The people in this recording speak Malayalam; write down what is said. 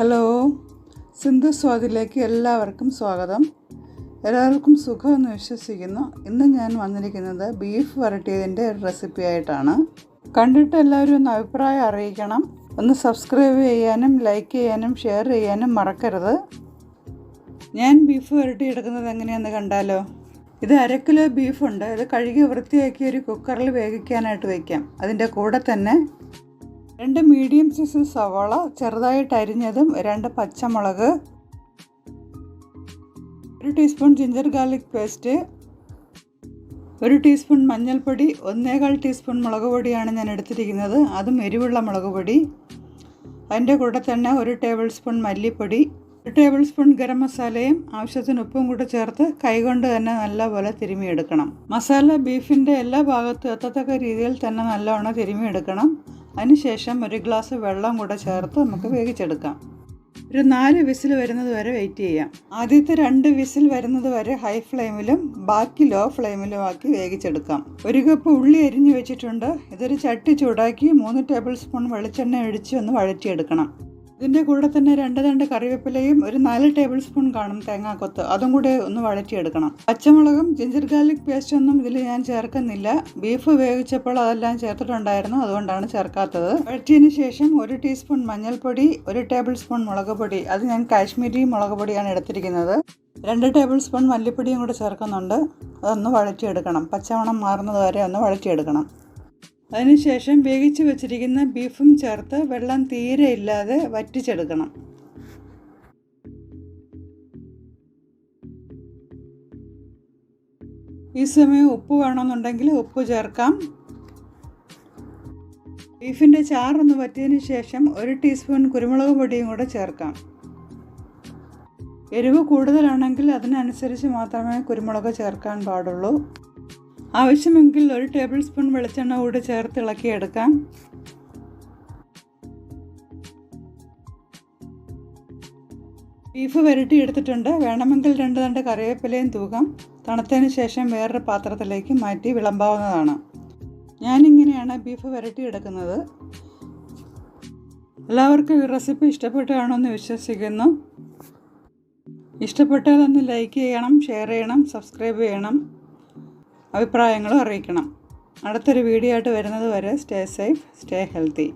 ഹലോ. സിന്ധു സ്വാദിലേക്ക് എല്ലാവർക്കും സ്വാഗതം. എല്ലാവർക്കും സുഖമെന്ന് വിശ്വസിക്കുന്നു. ഇന്ന് ഞാൻ വന്നിരിക്കുന്നത് ബീഫ് വരട്ടിയതിന്റെ ഒരു റെസിപ്പി ആയിട്ടാണ്. കണ്ടിട്ട് എല്ലാവരും ഒന്ന് അഭിപ്രായം അറിയിക്കണം. ഒന്ന് സബ്സ്ക്രൈബ് ചെയ്യാനും ലൈക്ക് ചെയ്യാനും ഷെയർ ചെയ്യാനും മറക്കരുത്. ഞാൻ ബീഫ് വരട്ടി എടുക്കുന്നത് എങ്ങനെയാണെന്ന് കണ്ടാലോ? ഇത് അര കിലോ ബീഫുണ്ട്. ഇത് കഴുകി വൃത്തിയാക്കി ഒരു കുക്കറിൽ വേവിക്കാനായിട്ട് വയ്ക്കാം. അതിന്റെ കൂടെ തന്നെ രണ്ട് മീഡിയം സൈസ് സവാള ചെറുതായിട്ട് അരിഞ്ഞതും രണ്ട് പച്ചമുളക് ഒരു ടീസ്പൂൺ ജിഞ്ചർ ഗാർലിക് പേസ്റ്റ് ഒരു ടീസ്പൂൺ മഞ്ഞൾപ്പൊടി ഒന്നേകാൽ ടീസ്പൂൺ മുളക് പൊടിയാണ് ഞാൻ എടുത്തിരിക്കുന്നത്. അതും എരിവുള്ള മുളക് പൊടി. അതിന്റെ കൂടെ തന്നെ ഒരു ടേബിൾ സ്പൂൺ മല്ലിപ്പൊടി ഒരു ടേബിൾ സ്പൂൺ ഗരം മസാലയും ആവശ്യത്തിന് ഉപ്പും കൂടെ ചേർത്ത് കൈകൊണ്ട് തന്നെ നല്ലപോലെ തിരുമിയെടുക്കണം. മസാല ബീഫിന്റെ എല്ലാ ഭാഗത്തും എത്തത്തക്ക രീതിയിൽ തന്നെ നല്ലവണ്ണം തിരുമിയെടുക്കണം. അതിനുശേഷം ഒരു ഗ്ലാസ് വെള്ളം കൂടെ ചേർത്ത് നമുക്ക് വേവിച്ചെടുക്കാം. ഒരു നാല് വിസിൽ വരുന്നത് വരെ വെയിറ്റ് ചെയ്യാം. ആദ്യത്തെ രണ്ട് വിസിൽ വരുന്നത് വരെ ഹൈ ഫ്ലെയിമിലും ബാക്കി ലോ ഫ്ലെയിമിലും ആക്കി വേവിച്ചെടുക്കാം. ഒരു കപ്പ് ഉള്ളി അരിഞ്ഞു വെച്ചിട്ടുണ്ട്. ഇതൊരു ചട്ടി ചൂടാക്കി മൂന്ന് ടേബിൾ സ്പൂൺ വെളിച്ചെണ്ണ ഒഴിച്ച് ഒന്ന് വഴറ്റിയെടുക്കണം. ഇതിന്റെ കൂടെ തന്നെ രണ്ട് രണ്ട് കറിവേപ്പിലയും ഒരു നാല് ടേബിൾ സ്പൂൺ കാണും തേങ്ങാക്കൊത്ത് അതും കൂടെ ഒന്ന് വഴറ്റിയെടുക്കണം. പച്ചമുളകും ജിഞ്ചർ ഗാർലിക് പേസ്റ്റ് ഒന്നും ഇതിൽ ഞാൻ ചേർക്കുന്നില്ല. ബീഫ് വേവിച്ചപ്പോൾ അതെല്ലാം ചേർത്തിട്ടുണ്ടായിരുന്നു. അതുകൊണ്ടാണ് ചേർക്കാത്തത്. വഴറ്റിയതിന് ശേഷം ഒരു ടീസ്പൂൺ മഞ്ഞൾപ്പൊടി ഒരു ടേബിൾ സ്പൂൺ മുളക് പൊടി. അത് ഞാൻ കാശ്മീരി മുളക് പൊടിയാണ് എടുത്തിരിക്കുന്നത്. രണ്ട് ടേബിൾ സ്പൂൺ മല്ലിപ്പൊടിയും കൂടെ ചേർക്കുന്നുണ്ട്. അതൊന്ന് വഴറ്റിയെടുക്കണം. പച്ചമണം മാറുന്നത് വരെ ഒന്ന് വഴറ്റിയെടുക്കണം. അതിനുശേഷം വേവിച്ച് വെച്ചിരിക്കുന്ന ബീഫും ചേർത്ത് വെള്ളം തീരെ ഇല്ലാതെ വറ്റിച്ചെടുക്കണം. ഈ സമയം ഉപ്പ് വേണമെന്നുണ്ടെങ്കിൽ ഉപ്പ് ചേർക്കാം. ബീഫിന്റെ ചാറൊന്ന് വറ്റിയതിന് ശേഷം ഒരു ടീസ്പൂൺ കുരുമുളക് പൊടിയും കൂടെ ചേർക്കാം. എരിവ് കൂടുതലാണെങ്കിൽ അതിനനുസരിച്ച് മാത്രമേ കുരുമുളക് ചേർക്കാൻ പാടുള്ളൂ. ആവശ്യമെങ്കിൽ ഒരു ടേബിൾ സ്പൂൺ വെളിച്ചെണ്ണ കൂടി ചേർത്ത് ഇളക്കിയെടുക്കാം. ബീഫ് വരട്ടി എടുത്തിട്ടുണ്ട്. വേണമെങ്കിൽ രണ്ട് രണ്ട് കറിവേപ്പിലയും തൂകാം. തണുത്തതിന് ശേഷം വേറൊരു പാത്രത്തിലേക്ക് മാറ്റി വിളമ്പാവുന്നതാണ്. ഞാനിങ്ങനെയാണ് ബീഫ് വരട്ടി എടുക്കുന്നത്. എല്ലാവർക്കും ഈ റെസിപ്പി ഇഷ്ടപ്പെട്ടാണെന്ന് വിശ്വസിക്കുന്നു. ഇഷ്ടപ്പെട്ടാൽ ഒന്ന് ലൈക്ക് ചെയ്യണം ഷെയർ ചെയ്യണം സബ്സ്ക്രൈബ് ചെയ്യണം. അഭിപ്രായങ്ങളും അറിയിക്കണം. അടുത്തൊരു വീഡിയോ ആയിട്ട് വരുന്നത് വരെ സ്റ്റേ സേഫ് സ്റ്റേ ഹെൽത്തി